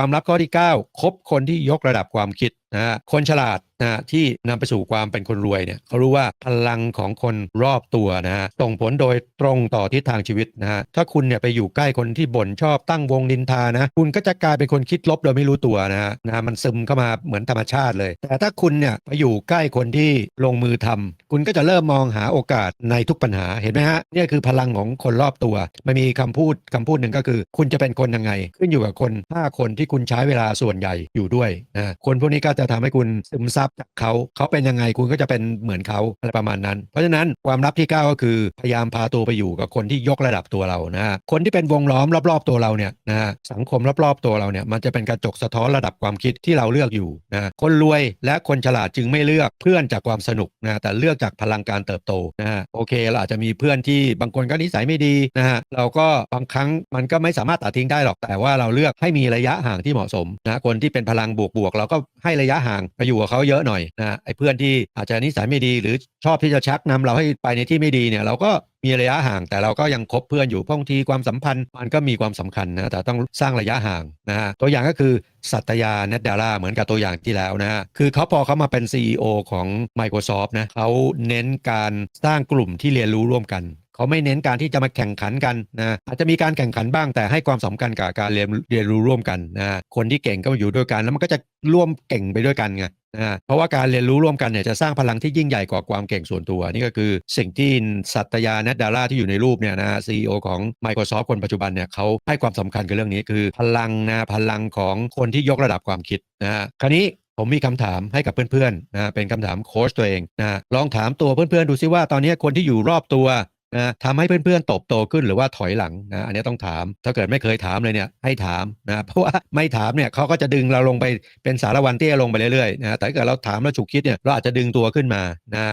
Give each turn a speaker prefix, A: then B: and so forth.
A: ความลับข้อที่ 9 คบคนที่ยกระดับความคิดนะฮะคนฉลาดนะฮะที่นำไปสู่ความเป็นคนรวยเนี่ยเขารู้ว่าพลังของคนรอบตัวนะฮะส่งผลโดยตรงต่อทิศทางชีวิตนะฮะถ้าคุณเนี่ยไปอยู่ใกล้คนที่บ่นชอบตั้งวงนินทานะคุณก็จะกลายเป็นคนคิดลบโดยไม่รู้ตัวนะฮะนะฮะมันซึมเข้ามาเหมือนธรรมชาติเลย แต่ถ้าคุณเนี่ยไปอยู่ใกล้คนที่ลงมือทำคุณก็จะเริ่มมองหาโอกาสในทุกปัญหาเห็นไหมฮะนี่คือพลังของคนรอบตัวมันมีคำพูดคำพูดหนึ่งก็คือ คุณจะเป็นคนยังไง ขึ้นอยู่กับคน5คนที่คุณใช้เวลาส่วนใหญ่อยู่ด้วยนะคนพวกนี้ก็จะทำให้คุณซึมซับจากเขาเขาเป็นยังไงคุณก็จะเป็นเหมือนเขาอะไรประมาณนั้น เพราะฉะนั้นความลับที่ 9 ก็คือพยายามพาตัวไปอยู่กับคนที่ยกระดับตัวเรานะฮะคนที่เป็นวงล้อมรอบๆตัวเราเนี่ยนะฮะสังคมรอบๆตัวเราเนี่ยมันจะเป็นกระจกสะท้อนระดับความคิดที่เราเลือกอยู่นะคนรวยและคนฉลาดจึงไม่เลือกเพื่อนจากความสนุกนะแต่เลือกจากพลังการเติบโตนะฮะโอเคเราอาจจะมีเพื่อนที่บางคนก็นิสัยไม่ดีนะฮะเราก็บางครั้งมันก็ไม่สามารถตัดทิ้งได้หรอกแต่ว่าเราเลือกให้มีระยะห่างที่เหมาะสมนะคนที่เป็นพลังบวกๆเราก็ให้ระยะห่างไปอยู่กับเขาเยอะหน่อยนะไอ้เพื่อนที่อาจจะนิสัยไม่ดี หรือชอบที่จะชักนำเราให้ไปในที่ไม่ดีเนี่ยเราก็มีระยะห่างแต่เราก็ยังคบเพื่อนอยู่เพราะบางทีความสัมพันธ์มันก็มีความสำคัญนะแต่ต้องสร้างระยะห่างนะฮะตัวอย่างก็คือสัตยาเนตดาร่าเหมือนกับตัวอย่างที่แล้วนะฮะคือเขาพอเขามาเป็น CEO ของ Microsoft นะเขาเน้นการสร้างกลุ่มที่เรียนรู้ร่วมกัน เขาไม่เน้นการที่จะมาแข่งขันกันนะอาจจะมีการแข่งขันบ้างแต่ให้ความสำคัญกับการเรียนเรียนรู้ร่วมกันนะคนที่เก่งก็มาอยู่ด้วยกัน แล้วมันก็จะร่วมเก่งไปด้วยกันไงนะเพราะว่าการเรียนรู้ร่วมกันเนี่ยจะสร้างพลังที่ยิ่งใหญ่กว่าความเก่งส่วนตัว นี่ก็คือสิ่งที่สัตยาเนตดาร่าที่อยู่ในรูปเนี่ยนะซีอของ Microsoft คนปัจจุบันเนี่ยเขาให้ความสำคัญกับเรื่องนี้คือ พลังนะพลังของคนที่ยกระดับความคิดนะฮะคราวนี้ผมมีคำถามให้กับเพื่อนๆนะเป็นคำถามโค้ชตัวเองนะลองถามตัวเพื่อนๆดูซิว่าตอนนี้คนที่อยู่รอบตัว นะทำให้เพื่อนๆโตบโตขึ้นหรือว่าถอยหลังนะอันนี้ต้องถาม ถ้าเกิดไม่เคยถามเลยเนี่ยให้ถามนะเพราะว่าไม่ถามเนี่ยเขาก็จะดึงเราลงไปเป็นสารวันเตี้ยลงไปเรื่อยๆนะแต่ถ้าเกิดเราถามแล้วฉุกคิดเนี่ยเราอาจจะดึงตัวขึ้นมานะ